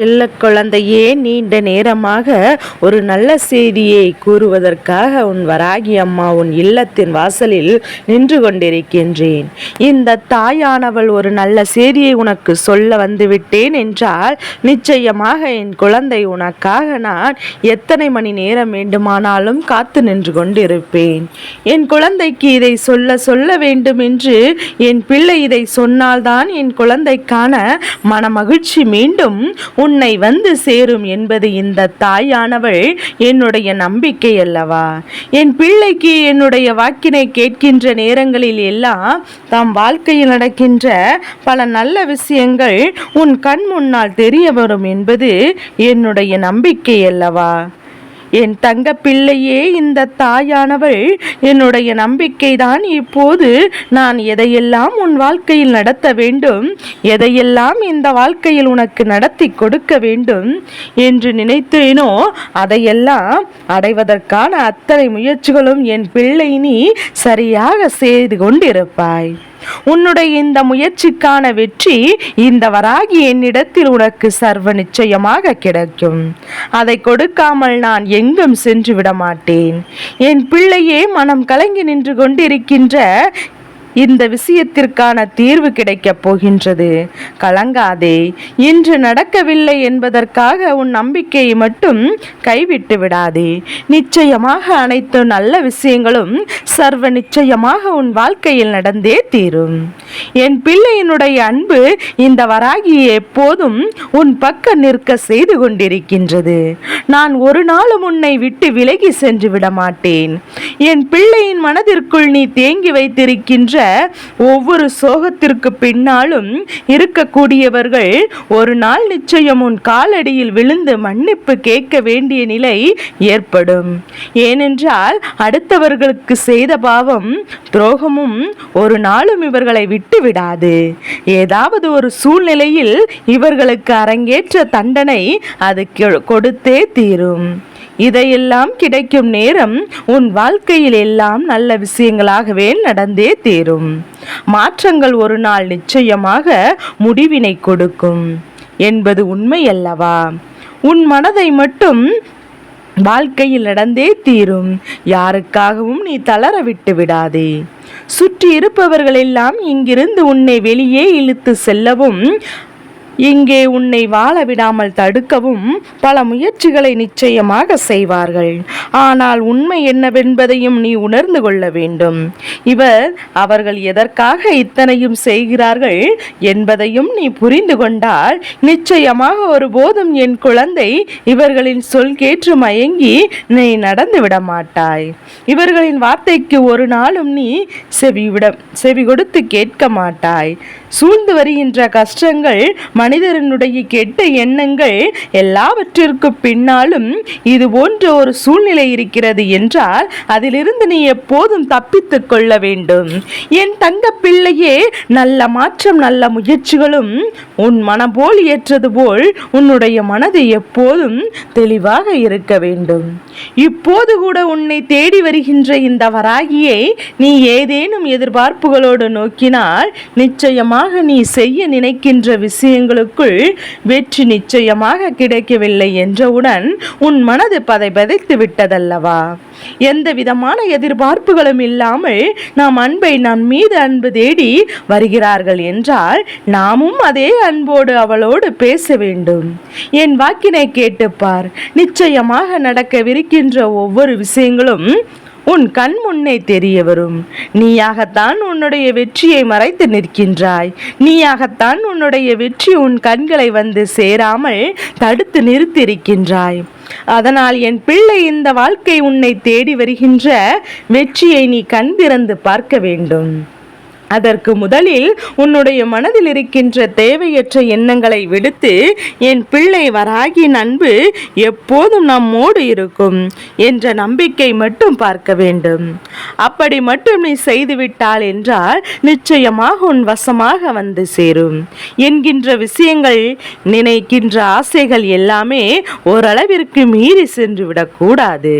செல்ல குழந்தையே நீண்ட நேரமாக ஒரு நல்ல செய்தியை கூறுவதற்காக உன் வராகி அம்மா உன் இல்லத்தின் வாசலில் நின்று கொண்டிருக்கின்றேன். இந்த தாயானவள் ஒரு நல்ல செய்தியை உனக்கு சொல்ல வந்துவிட்டேன் என்றால் நிச்சயமாக என் குழந்தை உனக்காக நான் எத்தனை மணி நேரம் வேண்டுமானாலும் காத்து நின்று கொண்டிருப்பேன். என் குழந்தைக்கு இதை சொல்ல சொல்ல வேண்டும் என்று என் பிள்ளை இதை சொன்னால்தான் என் குழந்தைக்கான மனமகிழ்ச்சி மீண்டும் உன் உன்னை வந்து சேரும் என்பது இந்த தாயானவள் என்னுடைய நம்பிக்கை அல்லவா? என் பிள்ளைக்கு என்னுடைய வாக்கினை கேட்கின்ற நேரங்களில் எல்லாம் தம் வாழ்க்கையில் நடக்கின்ற பல நல்ல விஷயங்கள் உன் கண் முன்னால் தெரிய வரும் என்பது என்னுடைய நம்பிக்கை அல்லவா? என் தங்க பிள்ளையே இந்த தாயானவள் என்னுடைய நம்பிக்கைதான். இப்போது நான் எதையெல்லாம் உன் வாழ்க்கையில் நடத்த வேண்டும் எதையெல்லாம் இந்த வாழ்க்கையில் உனக்கு நடத்தி கொடுக்க வேண்டும் என்று நினைத்தேனோ அதையெல்லாம் அடைவதற்கான அத்தனை முயற்சிகளும் என் பிள்ளை நீ சரியாக செய்து கொண்டிருப்பாய். உன்னுடைய இந்த முயற்சிக்கான வெற்றி இந்த வராகி என்னிடத்தில் உனக்கு சர்வ நிச்சயமாக கிடைக்கும். அதை கொடுக்காமல் நான் எங்கும் சென்று விட மாட்டேன் என் பிள்ளையே மனம் கலங்கி நின்று கொண்டிருக்கின்ற இந்த விஷயத்திற்கான தீர்வு கிடைக்கப் போகின்றது. கலங்காதே இன்று நடக்கவில்லை என்பதற்காக உன் நம்பிக்கையை மட்டும் கைவிட்டு விடாதே. நிச்சயமாக அனைத்து நல்ல விஷயங்களும் சர்வ நிச்சயமாக உன் வாழ்க்கையில் நடந்தே தீரும். என் பிள்ளையினுடைய அன்பு இந்த வராகி எப்போதும் உன் பக்க நிற்க செய்து கொண்டிருக்கின்றது. நான் ஒரு நாளும் உன்னை விட்டு விலகி சென்று விட மாட்டேன் என் பிள்ளையின் மனதிற்குள் நீ தேங்கி வைத்திருக்கின்ற ஒவ்வொரு சோகத்திற்கு பின்னாலும் இருக்கக்கூடியவர்கள் ஒரு நாள் நிச்சயம் உன் காலடியில் விழுந்து மன்னிப்பு கேட்க வேண்டிய நிலை ஏற்படும். ஏனென்றால் அடுத்தவர்களுக்கு செய்த பாவம் துரோகமும் ஒரு நாளும் இவர்களை விட்டு விடாது ஏதாவது ஒரு சூழ்நிலையில் இவர்களுக்கு அரங்கேற்ற தண்டனை அது கெ- கொடுத்தே தீரும். இதையெல்லாம் கிடைக்கும் நேரம் உன் வாழ்க்கையில் எல்லாம் நல்ல விஷயங்களாகவே நடந்தே தீரும். மாற்றங்கள் ஒரு நாள் நிச்சயமாக முடிவினை கொடுக்கும். என்பது உண்மை அல்லவா? உன் மனதை மட்டும் வாழ்க்கையில் நடந்தே தீரும். யாருக்காகவும் நீ தளர விட்டு விடாதே சுற்றி இருப்பவர்கள் எல்லாம் இங்கிருந்து உன்னை வெளியே இழுத்து செல்லவும். இங்கே உன்னை வாழ விடாமல் தடுக்கவும் பல முயற்சிகளை நிச்சயமாக செய்வார்கள். ஆனால் உண்மை என்னவென்பதையும் நீ உணர்ந்து கொள்ள வேண்டும். இவர் அவர்கள் எதற்காக இத்தனையும் செய்கிறார்கள் என்பதையும் நீ புரிந்து கொண்டால் நிச்சயமாக ஒருபோதும் என் குழந்தை இவர்களின் சொல் கேற்று மயங்கி நீ நடந்து விட மாட்டாய் இவர்களின் வார்த்தைக்கு ஒரு நாளும் நீ செவி விட செவி கொடுத்து கேட்க மாட்டாய். சூழ்ந்து வருகின்ற கஷ்டங்கள் மனிதனுடைய கெட்ட எண்ணங்கள் எல்லாவற்றிற்கு பின்னாலும் இது போன்ற ஒரு சூழ்நிலை இருக்கிறது என்றால் அதிலிருந்து நீ எப்போதும் தப்பித்துக் கொள்ள வேண்டும். என் தங்க பிள்ளையே நல்ல மாற்றம் நல்ல முயற்சிகளும் உன் மனம் போல் ஏற்றது போல் உன்னுடைய மனது எப்போதும் தெளிவாக இருக்க வேண்டும். இப்போது கூட உன்னை தேடி வருகின்ற இந்த வராகியை நீ ஏதேனும் எதிர்பார்ப்புகளோடு நோக்கினால் நிச்சயமாக நீ செய்ய நினைக்கின்ற நாட்களுக்குள் வெற்றி நிச்சயமாக கிடைக்கவில்லை என்றவுடன் உன் மனது பதை பதைத்து விட்டதல்லவா? எந்த விதமான எதிர்பார்ப்புகளும் இல்லாமல் நாம் அன்பை நம் மீது அன்பு தேடி வருகிறார்கள் என்றால் நாமும் அதே அன்போடு அவளோடு பேச வேண்டும். என் வாக்கினை கேட்டுப்பார். நிச்சயமாக நடக்கவிருக்கின்ற ஒவ்வொரு விஷயங்களும் உன் கண் முன்னே தெரிய வரும் நீயாகத்தான் உன்னுடைய வெற்றியை மறைத்து நிற்கின்றாய். நீயாகத்தான் உன்னுடைய வெற்றி உன் கண்களை வந்து சேராமல் தடுத்து நிறுத்தியிருக்கின்றாய். அதனால் என் பிள்ளை இந்த வாழ்க்கை உன்னை தேடி வருகின்ற வெற்றியை நீ கண் திறந்து பார்க்க வேண்டும். அதற்கு முதலில் உன்னுடைய மனதில் இருக்கின்ற தேவையற்ற எண்ணங்களை விடுத்து என் பிள்ளை வராகி அன்பு எப்போதும் நம்மோடு இருக்கும் என்ற நம்பிக்கை மட்டும் பார்க்க வேண்டும். அப்படி மட்டும் நீ செய்துவிட்டால் என்றால் நிச்சயமாக உன் வசமாக வந்து சேரும் என்கின்ற விஷயங்கள் நினைக்கின்ற ஆசைகள் எல்லாமே ஓரளவிற்கு மீறி சென்று விடக்கூடாது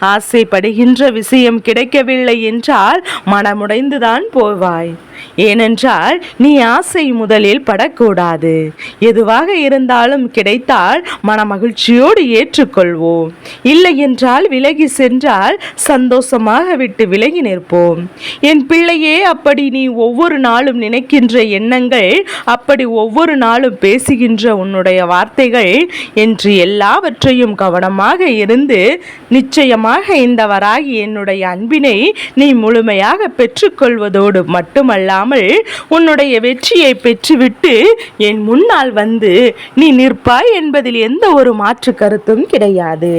ஆசைப்படுகின்ற விஷயம் கிடைக்கவில்லை என்றால் மனமுடைந்துதான் போவாய். ஏனென்றால் நீ ஆசை முதலில் படக்கூடாது. எதுவாக இருந்தாலும் கிடைத்தால் மனமகிழ்ச்சியோடு ஏற்றுக்கொள்வோம். இல்லை என்றால் விலகி சென்றால் சந்தோஷமாக விட்டு விலகி நிற்போம். என் பிள்ளையே அப்படி நீ ஒவ்வொரு நாளும் நினைக்கின்ற எண்ணங்கள் அப்படி ஒவ்வொரு நாளும் பேசுகின்ற உன்னுடைய வார்த்தைகள் என்று எல்லாவற்றையும் கவனமாக இருந்து நிச்சயமாக இந்த வராகி என்னுடைய அன்பினை நீ முழுமையாக பெற்றுக்கொள்வதோடு மட்டுமல்ல கொள்ளாமல் உன்னுடைய வெற்றியை பெற்றுவிட்டு என் முன்னால் வந்து நீ நிற்பாய் என்பதில் எந்த ஒரு மாற்று கருத்தும் கிடையாது.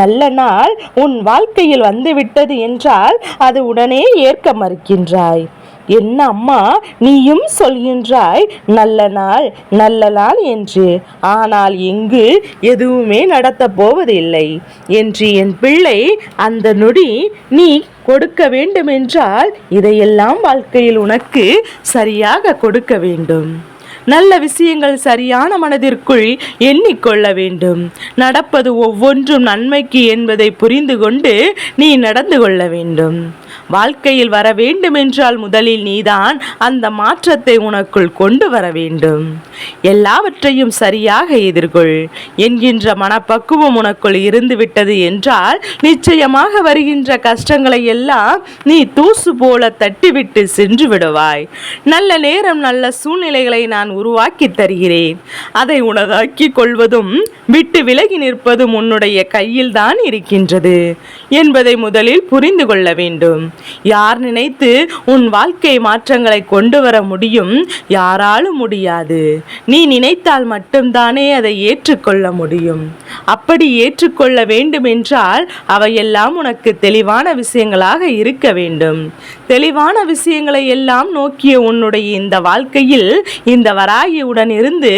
நல்ல நாள் உன் வாழ்க்கையில் வந்துவிட்டது என்றால் அது உடனே ஏற்க மறுக்கின்றாய். என்ன அம்மா நீயும் சொல்கின்றாய்? நல்ல நாள் நல்ல நாள் என்று. ஆனால் இங்கு எதுவுமே நடத்தப் போவதில்லை என்று என் பிள்ளை அந்த நொடி நீ கொடுக்க வேண்டுமென்றால் இதையெல்லாம் வாழ்க்கையில் உனக்கு சரியாக கொடுக்க வேண்டும். நல்ல விஷயங்கள் சரியான மனதிற்குள் எண்ணிக்கொள்ள வேண்டும். நடப்பது ஒவ்வொன்றும் நன்மைக்கு என்பதை புரிந்து கொண்டு நீ நடந்து கொள்ள வேண்டும். வாழ்க்கையில் வர வேண்டுமென்றால் முதலில் நீதான் அந்த மாற்றத்தை உனக்குள் கொண்டு வர வேண்டும். எல்லாவற்றையும் சரியாக எதிர்கொள். என்கின்ற மனப்பக்குவம் உனக்குள் இருந்து விட்டது என்றால் நிச்சயமாக வருகின்ற கஷ்டங்களை எல்லாம் நீ தூசு போல தட்டிவிட்டு சென்று விடுவாய். நல்ல நேரம் நல்ல சூழ்நிலைகளை நான் உருவாக்கி தருகிறேன். அதை உனதாக்கி கொள்வதும் விட்டு விலகி நிற்பதும் உன்னுடைய கையில் தான் இருக்கின்றது. என்பதை முதலில் புரிந்து கொள்ள வேண்டும். யார் நினைத்து உன் வாழ்க்கை மாற்றங்களை கொண்டு வர முடியும்? யாராலும் முடியாது. நீ நினைத்தால் மட்டும்தானே அதை ஏற்றுக்கொள்ள முடியும். அப்படி ஏற்றுக்கொள்ள வேண்டுமென்றால் அவையெல்லாம் உனக்கு தெளிவான விஷயங்களாக இருக்க வேண்டும். தெளிவான விஷயங்களை எல்லாம் நோக்கிய உன்னுடைய இந்த வாழ்க்கையில் இந்த வராகியுடன் இருந்து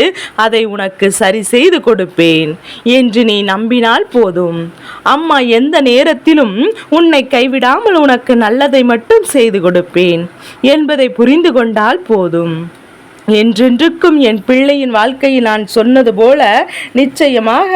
அதை உனக்கு சரி செய்து கொடுப்பேன் என்று நீ நம்பினால் போதும். அம்மா எந்த நேரத்திலும் உன்னை கைவிடாமல் உனக்கு நல்லதை மட்டும் செய்து கொடுப்பேன் என்பதை புரிந்து கொண்டால் போதும். என்றென்றுக்கும் என் பிள்ளையின் வாழ்க்கையில் நான் சொன்னது போல நிச்சயமாக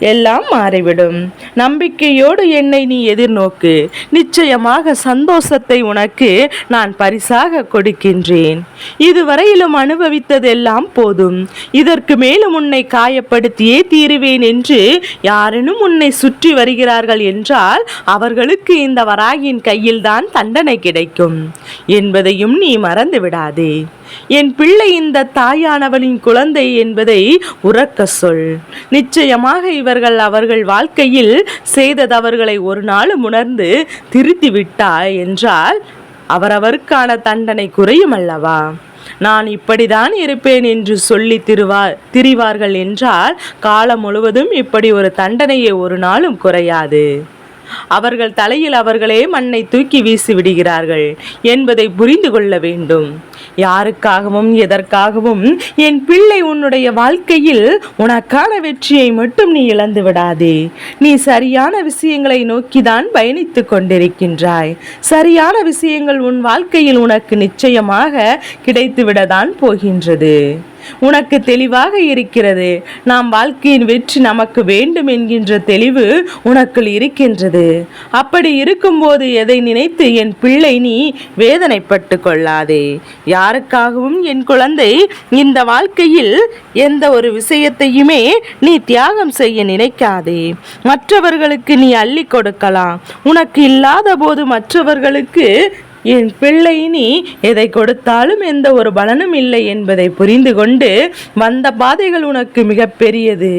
எல்லாம் மாறிவிடும். நம்பிக்கையோடு என்னை நீ எதிர்நோக்கு. நிச்சயமாக சந்தோஷத்தை உனக்கு நான் பரிசாக கொடுக்கின்றேன். இதுவரையிலும் அனுபவித்ததெல்லாம் போதும். இதற்கு மேலும் உன்னை காயப்படுத்தியே தீருவேன் என்று யாரேனும் உன்னை சுற்றி வருகிறார்கள் என்றால் அவர்களுக்கு இந்த வராகியின் கையில்தான் தண்டனை கிடைக்கும். என்பதையும் நீ மறந்து விடாதே என் பிள்ளை இந்த தாயானவளின் குழந்தை என்பதை உறக்க சொல். நிச்சயமாக இவர்கள் அவர்கள் வாழ்க்கையில் செய்த தவறுகளை ஒரு நாளும் உணர்ந்து திருத்தி விட்டாய் என்றால் அவரவருக்கான தண்டனை குறையும் அல்லவா? நான் இப்படிதான் இருப்பேன் என்று சொல்லி திருவா திரிவார்கள் என்றால் காலம் முழுவதும் இப்படி ஒரு தண்டனையை ஒரு நாளும் குறையாது. அவர்கள் தலையில் அவர்களே மண்ணை தூக்கி வீசி விடுகிறார்கள் என்பதை புரிந்து கொள்ள வேண்டும். யாருக்காகவும் எதற்காகவும் என் பிள்ளை உன்னுடைய வாழ்க்கையில் உனக்கான வெற்றியை மட்டும் நீ இழந்து விடாதே. நீ சரியான விஷயங்களை நோக்கிதான் பயணித்துக் கொண்டிருக்கின்றாய். சரியான விஷயங்கள் உன் வாழ்க்கையில் உனக்கு நிச்சயமாக கிடைத்துவிடதான் போகின்றது. உனக்கு தெளிவாக இருக்கிறது. நாம் வாழ்க்கையின் வெற்றி நமக்கு வேண்டும் என்கின்ற தெளிவு உனக்குள் இருக்கின்றது. அப்படி இருக்கும்போது எதை நினைத்து என் பிள்ளை நீ வேதனைப்பட்டு கொள்ளாதே. யாருக்காகவும் என் குழந்தை இந்த வாழ்க்கையில் எந்த ஒரு விஷயத்தையுமே நீ தியாகம் செய்ய நினைக்காதே. மற்றவர்களுக்கு நீ அள்ளி கொடுக்கலாம். உனக்கு இல்லாத போது மற்றவர்களுக்கு என் பிள்ளை இனி எதை கொடுத்தாலும் எந்த ஒரு பலனும் இல்லை என்பதை புரிந்து கொண்டு வந்த பாதைகள் உனக்கு மிக பெரியது.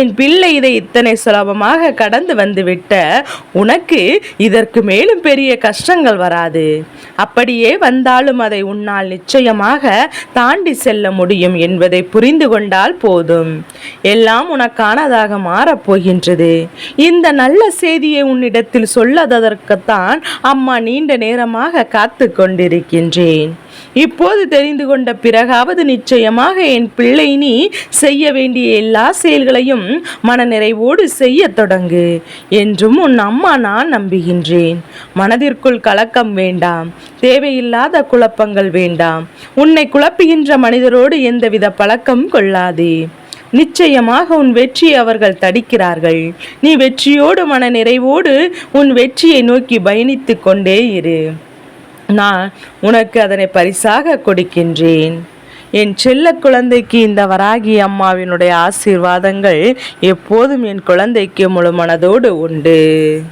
என் பிள்ளை இதை இத்தனை சுலபமாக கடந்து வந்துவிட்ட உனக்கு இதற்கு மேலும் பெரிய கஷ்டங்கள் வராது. அப்படியே வந்தாலும் அதை உன்னால் நிச்சயமாக தாண்டி செல்ல முடியும் என்பதை புரிந்து கொண்டால் போதும். எல்லாம் உனக்கானதாக மாறப்போகின்றது இந்த நல்ல செய்தியை உன்னிடத்தில் சொல்லதற்குத்தான் அம்மா நீண்ட நேரமாக காத்து கொண்டிருக்கின்றேன் இப்போது தெரிந்து கொண்ட பிறகாவது நிச்சயமாக என் பிள்ளை நீ செய்ய வேண்டிய எல்லா செயல்களையும் மனநிறைவோடு செய்ய தொடங்கு என்றும் உன் அம்மா நான் நம்புகின்றேன். மனதிற்குள் கலக்கம் வேண்டாம் தேவையில்லாத குழப்பங்கள் வேண்டாம். உன்னை குழப்புகின்ற மனிதரோடு எந்தவித பழக்கம் கொள்ளாதே. நிச்சயமாக உன் வெற்றியை அவர்கள் தடிக்கிறார்கள். நீ வெற்றியோடு மன நிறைவோடு உன் வெற்றியை நோக்கி பயணித்து கொண்டே இரு. நான் உனக்கு அதனை பரிசாக கொடுக்கின்றேன். என் செல்ல குழந்தைக்கு இந்த வராகி அம்மாவினுடைய ஆசீர்வாதங்கள் எப்போதும் என் குழந்தைக்கு முழு மனதோடு உண்டு.